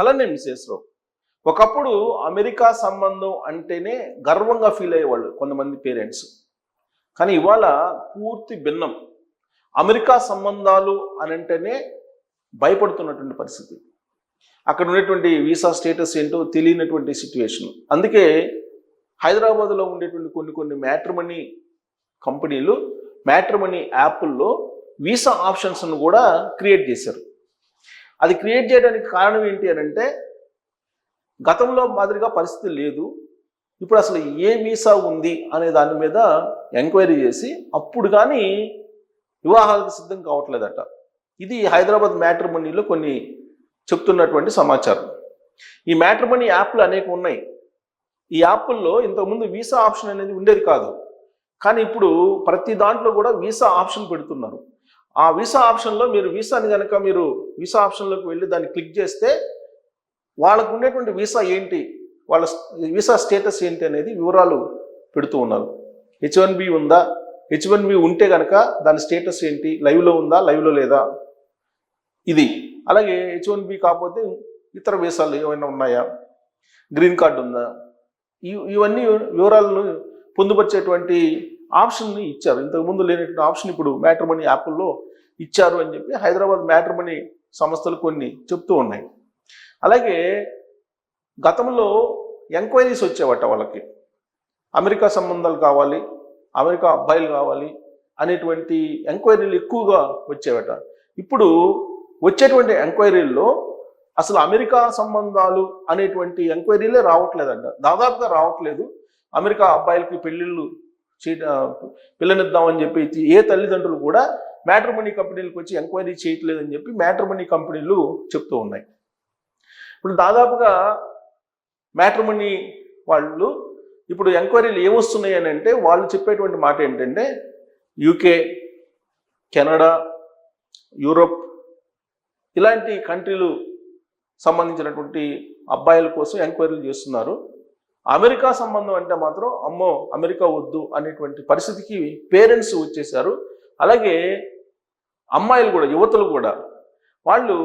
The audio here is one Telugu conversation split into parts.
అలానే మిసేశ్వరావు ఒకప్పుడు అమెరికా సంబంధం అంటేనే గర్వంగా ఫీల్ అయ్యేవాళ్ళు కొంతమంది పేరెంట్స్. కానీ ఇవాళ పూర్తి భిన్నం. అమెరికా సంబంధాలు అని అంటేనే భయపడుతున్నటువంటి పరిస్థితి. అక్కడ ఉండేటువంటి వీసా స్టేటస్ ఏంటో తెలియనటువంటి సిచ్యువేషన్ అందుకే హైదరాబాద్లో ఉండేటువంటి కొన్ని కొన్ని మ్యాట్రిమనీ కంపెనీలు మ్యాట్రిమనీ యాప్ల్లో వీసా ఆప్షన్స్ను కూడా క్రియేట్ చేశారు. అది క్రియేట్ చేయడానికి కారణం ఏంటి అని అంటే గతంలో మాదిరిగా పరిస్థితి లేదు. ఇప్పుడు అసలు ఏ వీసా ఉంది అనే దాని మీద ఎంక్వైరీ చేసి అప్పుడు కానీ వివాహాలకు సిద్ధం కావట్లేదట. ఇది హైదరాబాద్ మ్యాట్రిమనీలో కొన్ని చెప్తున్నటువంటి సమాచారం. ఈ మ్యాట్రిమనీ యాప్లు అనేక ఉన్నాయి. ఈ యాప్ల్లో ఇంతకుముందు వీసా ఆప్షన్ అనేది ఉండేది కాదు. కానీ ఇప్పుడు ప్రతి దాంట్లో కూడా వీసా ఆప్షన్ పెడుతున్నారు. ఆ వీసా ఆప్షన్లో మీరు వీసాని కనుక మీరు వీసా ఆప్షన్లోకి వెళ్ళి దాన్ని క్లిక్ చేస్తే వాళ్ళకు ఉండేటువంటి వీసా ఏంటి? వాళ్ళ వీసా స్టేటస్ ఏంటి అనేది వివరాలు పెడుతూ ఉన్నారు. హెచ్ వన్ బి ఉందా? హెచ్ వన్ బి ఉంటే కనుక దాని స్టేటస్ ఏంటి? లైవ్లో ఉందా? లైవ్లో లేదా? ఇది. అలాగే హెచ్ వన్ బి కాకపోతే ఇతర వీసాలు ఏమైనా ఉన్నాయా? గ్రీన్ కార్డు ఉందా? ఇవన్నీ వివరాలను పొందుపరిచేటువంటి ఆప్షన్ని ఇచ్చారు. ఇంతకుముందు లేనటువంటి ఆప్షన్ ఇప్పుడు మ్యాట్రిమనీ యాప్ల్లో ఇచ్చారు అని చెప్పి హైదరాబాద్ మ్యాట్రిమనీ సంస్థలు కొన్ని చెప్తూ ఉన్నాయి. అలాగే గతంలో ఎంక్వైరీస్ వచ్చేవట వాళ్ళకి. అమెరికా సంబంధాలు కావాలి అమెరికా అబ్బాయిలు కావాలి అనేటువంటి ఎంక్వైరీలు ఎక్కువగా వచ్చేవట. ఇప్పుడు వచ్చేటువంటి ఎంక్వైరీల్లో అసలు అమెరికా సంబంధాలు అనేటువంటి ఎంక్వైరీలే రావట్లేదంట. దాదాపుగా రావట్లేదు. అమెరికా అబ్బాయిలకి పెళ్ళిళ్ళు చే- పిల్లనిద్దామని చెప్పి ఏ తల్లిదండ్రులు కూడా మ్యాట్రిమనీ కంపెనీలకు వచ్చి ఎంక్వైరీ చేయట్లేదని చెప్పి మ్యాట్రిమనీ కంపెనీలు చెప్తూ ఉన్నాయి. ఇప్పుడు దాదాపుగా మ్యాట్రిమనీ వాళ్ళు ఇప్పుడు ఎంక్వైరీలు ఏమొస్తున్నాయి అని అంటే వాళ్ళు చెప్పేటువంటి మాట ఏంటంటే యూకే కెనడా యూరోప్ ఇలాంటి కంట్రీలు సంబంధించినటువంటి అబ్బాయిల కోసం ఎంక్వైరీలు చేస్తున్నారు. అమెరికా సంబంధం అంటే మాత్రం అమ్మో అమెరికా వద్దు అనేటువంటి పరిస్థితికి పేరెంట్స్ వచ్చేసారు అలాగే అమ్మాయిలు కూడా యువతలు కూడా వాళ్ళు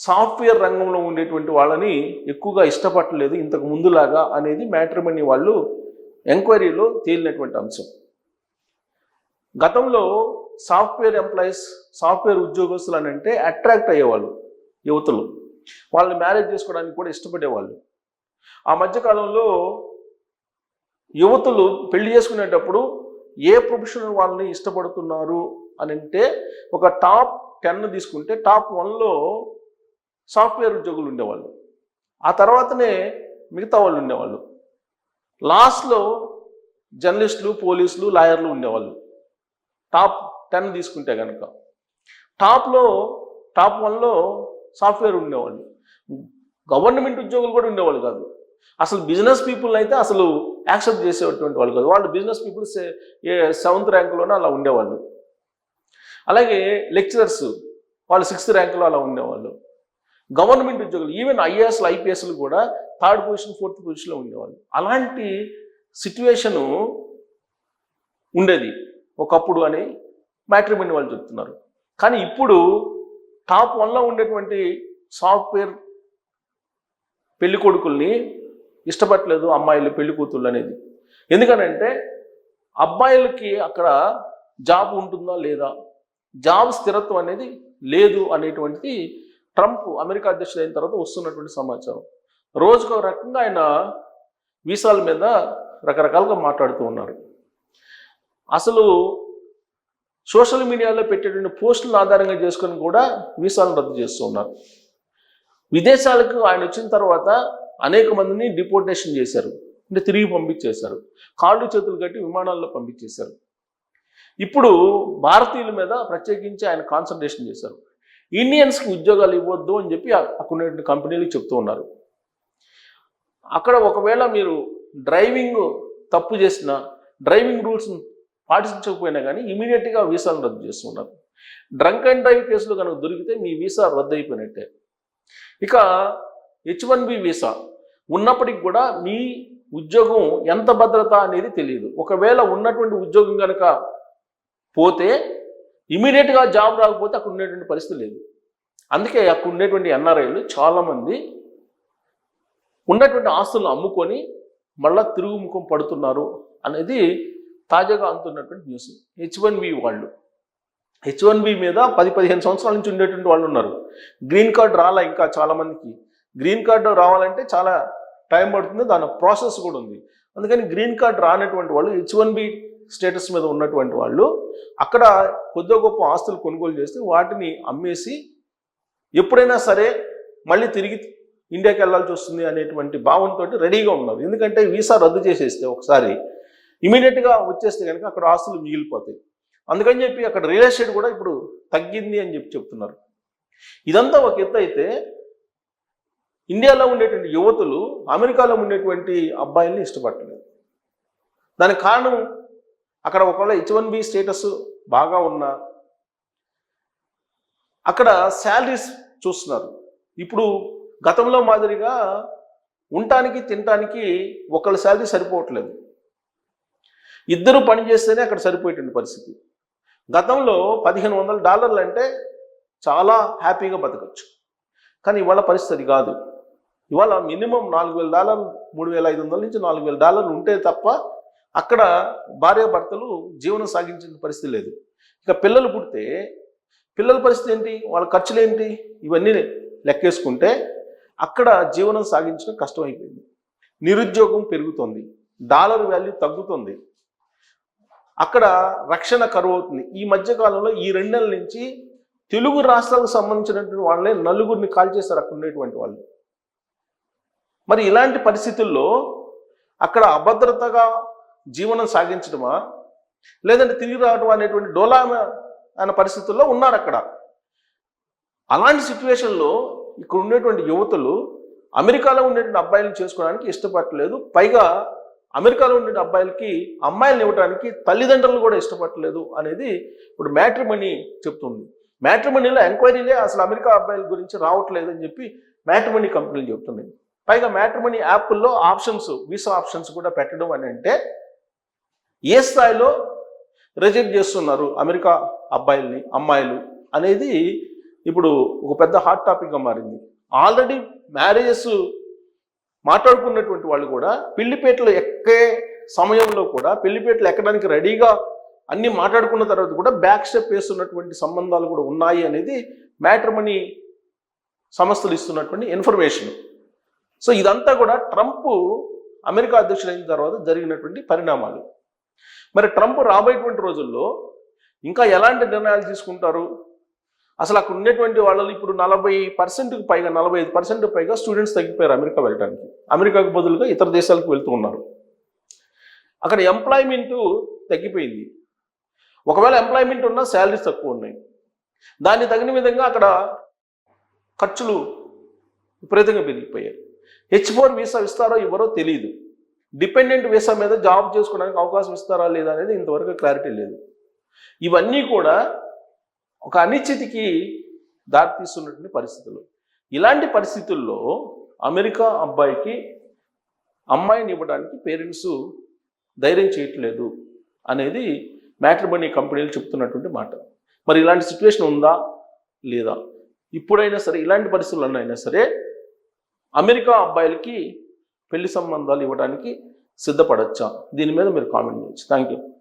సాఫ్ట్వేర్ రంగంలో ఉండేటువంటి వాళ్ళని ఎక్కువగా ఇష్టపడలేదు ఇంతకు ముందులాగా అనేది మ్యాట్రిమనీ వాళ్ళు ఎంక్వైరీలో తేలినటువంటి అంశం. గతంలో సాఫ్ట్వేర్ ఎంప్లాయీస్ సాఫ్ట్వేర్ ఉద్యోగస్తులు అని అంటే అట్రాక్ట్ అయ్యేవాళ్ళు యువతులు. వాళ్ళని మ్యారేజ్ చేసుకోవడానికి కూడా ఇష్టపడేవాళ్ళు. ఆ మధ్యకాలంలో యువతులు పెళ్ళి చేసుకునేటప్పుడు ఏ ప్రొఫెషన్ వాళ్ళని ఇష్టపడుతున్నారు అని అంటే ఒక టాప్ టెన్ తీసుకుంటే టాప్ వన్లో సాఫ్ట్వేర్ ఉద్యోగులు ఉండేవాళ్ళు. ఆ తర్వాతనే మిగతా వాళ్ళు ఉండేవాళ్ళు. లాస్ట్లో జర్నలిస్టులు పోలీసులు లాయర్లు ఉండేవాళ్ళు. టాప్ టెన్ తీసుకుంటే కనుక టాప్లో టాప్ వన్లో సాఫ్ట్వేర్ ఉండేవాళ్ళు. గవర్నమెంట్ ఉద్యోగులు కూడా ఉండేవాళ్ళు కాదు. అసలు బిజినెస్ పీపుల్ అయితే అసలు యాక్సెప్ట్ చేసేటువంటి వాళ్ళు కాదు. వాళ్ళు బిజినెస్ పీపుల్ సెవెంత్ ర్యాంకులోనే అలా ఉండేవాళ్ళు. అలాగే లెక్చరర్స్ వాళ్ళు సిక్స్త్ ర్యాంకులో అలా ఉండేవాళ్ళు. గవర్నమెంట్ ఉద్యోగులు ఈవెన్ ఐఏఎస్లు ఐపీఎస్లు కూడా థర్డ్ పొజిషన్ ఫోర్త్ పొజిషన్లో ఉండేవాళ్ళు. అలాంటి సిట్యువేషను ఉండేది ఒకప్పుడు అని మ్యాట్రిమనీ వాళ్ళు చెప్తున్నారు. కానీ ఇప్పుడు టాప్ వన్లో ఉండేటువంటి సాఫ్ట్వేర్ పెళ్ళి కొడుకుల్ని ఇష్టపడలేదు అమ్మాయిలు పెళ్ళి కూతుళ్ళు అనేది. ఎందుకనంటే అబ్బాయిలకి అక్కడ జాబ్ ఉంటుందా లేదా? జాబ్ స్థిరత్వం అనేది లేదు అనేటువంటిది ట్రంప్ అమెరికా అధ్యక్షుడు అయిన తర్వాత వస్తున్నటువంటి సమాచారం. రోజుకు ఒక రకంగా ఆయన వీసాల మీద రకరకాలుగా మాట్లాడుతూ ఉన్నారు. అసలు సోషల్ మీడియాలో పెట్టేటువంటి పోస్టులను ఆధారంగా చేసుకొని కూడా వీసాలను రద్దు చేస్తూ ఉన్నారు. విదేశాలకు ఆయన వచ్చిన తర్వాత అనేక మందిని డిపోర్టేషన్ చేశారు. అంటే తిరిగి పంపించేశారు. కాళ్ళు చేతులు కట్టి విమానాల్లో పంపించేశారు. ఇప్పుడు భారతీయుల మీద ప్రత్యేకించి ఆయన కాన్సన్ట్రేషన్ చేశారు. ఇండియన్స్కి ఉద్యోగాలు ఇవ్వద్దు అని చెప్పి అక్కడ కంపెనీలు చెప్తూ ఉన్నారు. అక్కడ ఒకవేళ మీరు డ్రైవింగ్ తప్పు చేసిన డ్రైవింగ్ రూల్స్ పాటించకపోయినా కానీ ఇమీడియట్గా వీసాను రద్దు చేస్తున్నారు. డ్రంక్ అండ్ డ్రైవ్ కేసులు కనుక దొరికితే మీ వీసా రద్దు అయిపోయినట్టే ఇక హెచ్ వన్ బి వీసా ఉన్నప్పటికి కూడా మీ ఉద్యోగం ఎంత భద్రత అనేది తెలియదు. ఒకవేళ ఉన్నటువంటి ఉద్యోగం కనుక పోతే ఇమీడియట్గా జాబ్ రాకపోతే అక్కడ ఉండేటువంటి పరిస్థితి లేదు. అందుకే అక్కడ ఉండేటువంటి ఎన్ఆర్ఐలు చాలామంది ఉన్నటువంటి ఆస్తులను అమ్ముకొని మళ్ళా తిరుగుముఖం పడుతున్నారు అనేది తాజాగా అందుతున్నటువంటి న్యూస్ హెచ్ వన్ బి వాళ్ళు హెచ్ వన్ బి మీద పది పదిహేను సంవత్సరాల నుంచి ఉండేటువంటి వాళ్ళు ఉన్నారు. గ్రీన్ కార్డ్ రాలా ఇంకా చాలామందికి గ్రీన్ కార్డు రావాలంటే చాలా టైం పడుతుంది దాని ప్రాసెస్ కూడా ఉంది. అందుకని గ్రీన్ కార్డ్ రానటువంటి వాళ్ళు హెచ్ వన్ బి స్టేటస్ మీద ఉన్నటువంటి వాళ్ళు అక్కడ కొద్ది గొప్ప ఆస్తులు కొనుగోలు చేస్తే వాటిని అమ్మేసి ఎప్పుడైనా సరే మళ్ళీ తిరిగి ఇండియాకి వెళ్ళాల్సి వస్తుంది అనేటువంటి భావంతో రెడీగా ఉన్నారు. ఎందుకంటే వీసా రద్దు చేసేస్తే ఒకసారి ఇమీడియట్గా వచ్చేస్తే కనుక అక్కడ ఆస్తులు మిగిలిపోతాయి. అందుకని చెప్పి అక్కడ రియల్ ఎస్టేట్ కూడా ఇప్పుడు తగ్గింది అని చెప్పి చెప్తున్నారు. ఇదంతా ఒక ఎత్తు అయితే ఇండియాలో ఉండేటువంటి యువతులు అమెరికాలో ఉండేటువంటి అబ్బాయిల్ని ఇష్టపడలేదు దానికి కారణం అక్కడ ఒకవేళ హెచ్ వన్ బి స్టేటస్ బాగా ఉన్నా అక్కడ శాలరీస్ చూస్తున్నారు. ఇప్పుడు గతంలో మాదిరిగా ఉండటానికి తినటానికి ఒకళ్ళ శాలరీ సరిపోవట్లేదు. ఇద్దరు పని చేస్తేనే అక్కడ సరిపోయేటువంటి పరిస్థితి. గతంలో పదిహేను వందల డాలర్లు అంటే చాలా హ్యాపీగా బతకచ్చు. కానీ ఇవాళ పరిస్థితి కాదు. ఇవాళ మినిమం నాలుగు వేల డాలర్లు మూడు వేల ఐదు వందల నుంచి నాలుగు వేల డాలర్లు ఉంటే తప్ప అక్కడ భార్యాభర్తలు జీవనం సాగించిన పరిస్థితి లేదు. ఇక పిల్లలు పుడితే పిల్లల పరిస్థితి ఏంటి? వాళ్ళ ఖర్చులు ఏంటి? ఇవన్నీ లెక్కేసుకుంటే అక్కడ జీవనం సాగించడం కష్టమైపోయింది. నిరుద్యోగం పెరుగుతుంది. డాలర్ వాల్యూ తగ్గుతుంది. అక్కడ రక్షణ కరువు అవుతుంది ఈ మధ్యకాలంలో ఈ రెండు నెలల నుంచి తెలుగు రాష్ట్రాలకు సంబంధించినటువంటి వాళ్ళే నలుగురిని కాల్ చేశారు అక్కడ ఉండేటువంటి వాళ్ళు. మరి ఇలాంటి పరిస్థితుల్లో అక్కడ అభద్రతగా జీవనం సాగించడమా? లేదంటే తిరిగి రావడం అనేటువంటి డోలామ అనే పరిస్థితుల్లో ఉన్నారు అక్కడ. అలాంటి సిచ్యువేషన్లో ఇక్కడ ఉండేటువంటి యువతులు అమెరికాలో ఉండేటువంటి అబ్బాయిలను చేసుకోవడానికి ఇష్టపడలేదు పైగా అమెరికాలో ఉండే అబ్బాయిలకి అమ్మాయిలను ఇవ్వడానికి తల్లిదండ్రులు కూడా ఇష్టపడలేదు అనేది ఇప్పుడు మ్యాట్రిమనీ చెప్తుంది. మ్యాట్రిమనీలో ఎంక్వైరీలే అసలు అమెరికా అబ్బాయిల గురించి రావట్లేదు అని చెప్పి మ్యాట్రిమనీ కంపెనీలు చెప్తున్నాయి. పైగా మ్యాట్రిమనీ యాప్ల్లో ఆప్షన్స్ వీసా ఆప్షన్స్ కూడా పెట్టడం అని అంటే ఏ స్థాయిలో రిజెక్ట్ చేస్తున్నారు అమెరికా అబ్బాయిల్ని అమ్మాయిలు అనేది ఇప్పుడు ఒక పెద్ద హాట్ టాపిక్గా మారింది. ఆల్రెడీ మ్యారేజెస్ మాట్లాడుకున్నటువంటి వాళ్ళు కూడా పెళ్ళిపేటలు ఎక్కే సమయంలో కూడా పెళ్ళిపేటలు ఎక్కడానికి రెడీగా అన్ని మాట్లాడుకున్న తర్వాత కూడా బ్యాక్ స్టెప్ వేస్తున్నటువంటి సంబంధాలు కూడా ఉన్నాయి అనేది మ్యాట్రిమనీ సంస్థలు ఇస్తున్నటువంటి ఇన్ఫర్మేషన్ సో ఇదంతా కూడా ట్రంప్ అమెరికా అధ్యక్షుడైన తర్వాత జరిగినటువంటి పరిణామాలు. మరి ట్రంప్ రాబోయేటువంటి రోజుల్లో ఇంకా ఎలాంటి నిర్ణయాలు తీసుకుంటారు? అసలు అక్కడ ఉండేటువంటి వాళ్ళు ఇప్పుడు నలభై పర్సెంట్కి పైగా నలభై ఐదు పర్సెంట్ పైగా స్టూడెంట్స్ తగ్గిపోయారు అమెరికా వెళ్ళడానికి అమెరికాకు బదులుగా ఇతర దేశాలకు వెళ్తూ ఉన్నారు. అక్కడ ఎంప్లాయ్మెంట్ తగ్గిపోయింది. ఒకవేళ ఎంప్లాయ్మెంట్ ఉన్నా శాలరీస్ తక్కువ ఉన్నాయి. దాన్ని తగిన విధంగా అక్కడ ఖర్చులు విపరీతంగా పెరిగిపోయాయి. హెచ్ ఫోర్ వీసా ఇస్తారో ఇవ్వరో తెలియదు డిపెండెంట్ వీసా మీద జాబ్ చేసుకోవడానికి అవకాశం ఇస్తారా లేదా అనేది ఇంతవరకు క్లారిటీ లేదు. ఇవన్నీ కూడా ఒక అనిశ్చితికి దారితీస్తున్నటువంటి పరిస్థితులు. ఇలాంటి పరిస్థితుల్లో అమెరికా అబ్బాయికి అమ్మాయిని ఇవ్వడానికి పేరెంట్స్ ధైర్యం చేయట్లేదు అనేది మ్యాట్రిమనీ కంపెనీలు చెప్తున్నటువంటి మాట. మరి ఇలాంటి సిచ్యువేషన్ ఉందా? లేదా? ఇప్పుడైనా సరే ఇలాంటి పరిస్థితుల్లో అయినా సరే అమెరికా అబ్బాయిలకి పెళ్ళి సంబంధాలు ఇవ్వడానికి సిద్ధపడచ్చా? దీని మీద మీరు కామెంట్ చేయొచ్చు. Thank you